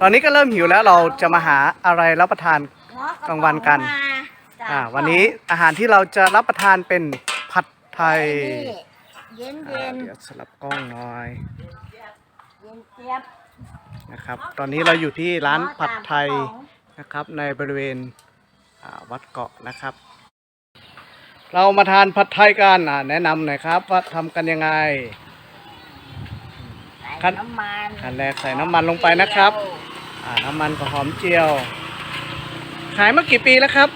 ตอนนี้ก็เริ่มหิวแล้วเราจะมาหาอะไรรับประทาน กลางวันกัน อ่า วันนี้อาหารที่เราจะรับประทานเป็นผัดไทยเย็นอ่าเย็นเดี๋ยวสลับกล้องหน่อยเย็นเจี๊ยบนะครับ ตอนนี้เราอยู่ที่ร้านผัดไทยนะครับ ในบริเวณอ่าวัดเกาะนะครับ เรามาทานผัดไทยกันอ่าแนะนำหน่อยครับว่าทำกันยังไงใส่ ขั้นน้ำมันขั้นแรกใส่น้ำมันลงไปนะครับ อ่าน้ำมันกับหอมเจียว ขายมากี่ปีแล้วครับ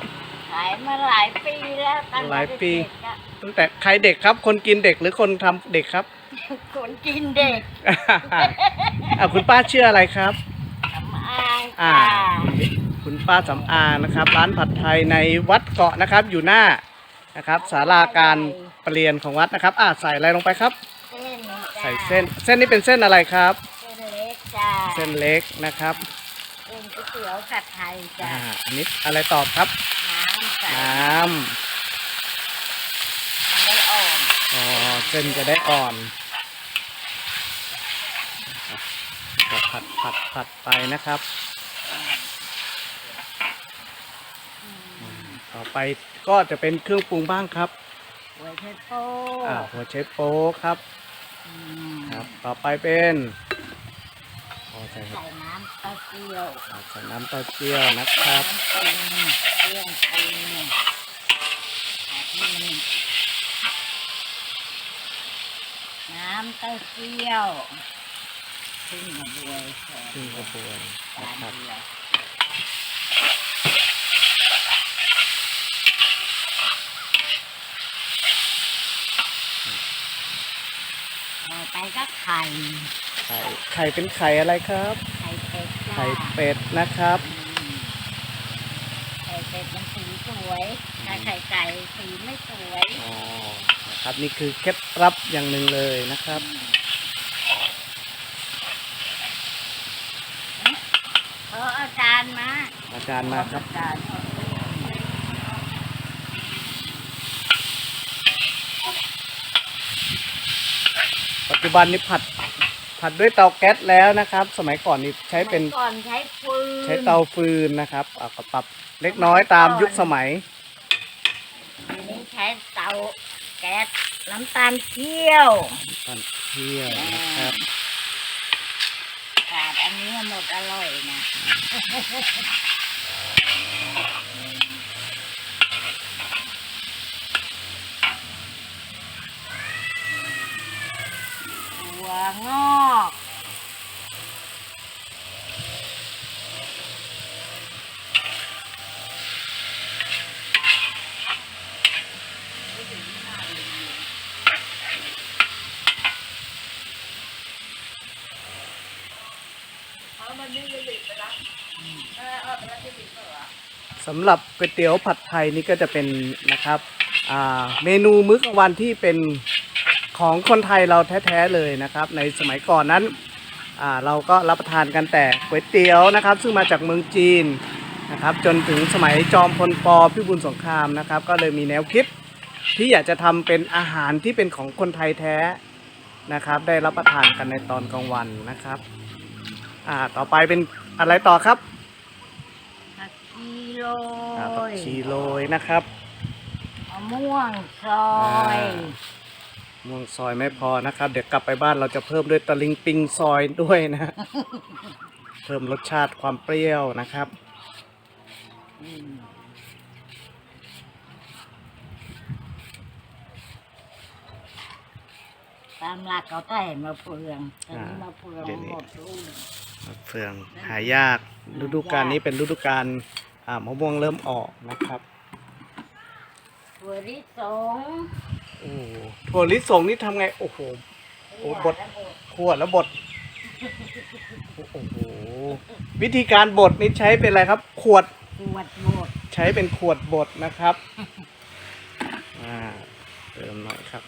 ขายมาหลายปีแล้วตั้งแต่หลายปี เด็กๆอะตั้งแต่ใครเด็กครับ คนกินเด็กหรือคนทำเด็กครับ คนกินเด็กอ่าคุณป้าชื่ออะไรครับ สำอางอ่า ค่ะคุณป้าสำอางนะครับ ร้านผัดไทยในวัดเกาะนะครับอยู่หน้านะครับศาลาการประเรียนของวัดนะครับ อ่าใส่อะไรลงไปครับเส้นจ้าใส่เส้น เส้นนี้เป็นเส้นอะไรครับ เส้นเล็กจ้าเส้นเล็กนะครับเส้นก๋วยเตี๋ยวผัดไทยจ้าอ่าอันนี้อะไรตอบครับ น้ำใส่น้มันได้อ่อนำอ๋อเส้นจะได้อ่อนก็ผัดผัดผัดไปนะครับต่อไปก็จะเป็นเครื่องปรุงบ้างครับ หัวไชโป้อ่าหัวเชฟโป๊ครับอืม ครับต่อไปเป็นอ๋อใส่ใส่น้ำเต้าเจี้ยวอ่าใส่น้ำเต้าเจี้ยวนะครับน้ำปรุงเครื่องปรุงแบบนี้น้ำเต้าเจี้ยวครึ่งกระบวยสองซึ่งกระบวยจานะนครับ เดียวต่อ ไปก็ไข่ไข่ไข่เป็นไข่อะไรครับ ไข่เป็ดจ้าไข่เป็ดนะครับ อืมไข่เป็ดมันสีสวยถ้าไข่ไก่สีไม่สวยอ๋อ นะครับนี่คือเคล็ดลับอย่างหนึ่งเลยนะครับ เอออาจารย์มาอาจารย์มาครับ อาจารย์ปัจ จุบันนี้ผัดผัดด้วยเตาแก๊สแล้วนะครับ สมัยก่อนนี่ใช้เป็นก่อนใช้ฟืนใช้เตาฟืนนะครับอ่าก็ปรับเล็กน้อยตามยุคสมัยทีนี้ใช้เตาแก๊สน้ำตาลเคี่ยวตอนเที่ยงนะครับขาดอันนี้หมดอร่อยนะถั่ว งอกสำหรับก๋วยเตี๋ยวผัดไทยนี่ก็จะเป็นนะครับเมนูมื้อกลางวันที่เป็น ของคนไทยเราแท้ๆเลยนะครับ ในสมัยก่อนนั้นอ่าเราก็รับประทานกันแต่ก๋วยเตี๋ยวนะครับ ซึ่งมาจากเมืองจีนนะครับ จนถึงสมัยจอมพลปพิบูลสงครามนะครับ ก็เลยมีแนวคิดที่อยากจะทำเป็นอาหารที่เป็นของคนไทยแท้นะครับ ได้รับประทานกันในตอนกลางวันนะครับอ่าต่อไปเป็นอะไรต่อครับผักชีโรอ่าผักยชีโรยนะครับมะม่วงซอย ม่วงซอยไม่พอนะครับ เดี๋ยวกลับไปบ้านเราจะเพิ่มด้วยตะลิงปิงซอยด้วยนะ เพิ่มรสชาติความเปรี้ยวนะครับอืมตามหลักเขาแต่มาเฟืองแต่นี้อ่ามมาเฟืองเดี๋ยวนี้ หมดรุ่นมะเฟืองหายากฤดูกาลนี้เป็นฤดูกาลอ่ามะม่วงเริ่มออกนะครับ ถั่วลิสง โอ้ถั่วลิสงนี่ทำไง โอ้โห โอ้บด ขวดแล้วบด โอ้โห วิธีการบดนี่ใช้เป็นอะไรครับ ขวดขวดหมดใช้เป็นขวดบดนะครับ อ่าเติมหน่อยครับ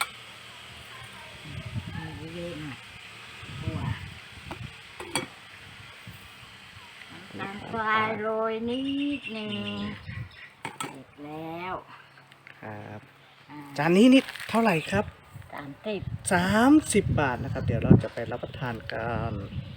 มีเล่นหัวน้ำตาลทรายโรยนิดหนึ่งเสร็จแล้ว ครับอ่า จานนี้นี่เท่าไหร่ครับสามสิบสามสิบบาทนะครับ เดี๋ยวเราจะไปรับประทานกันอ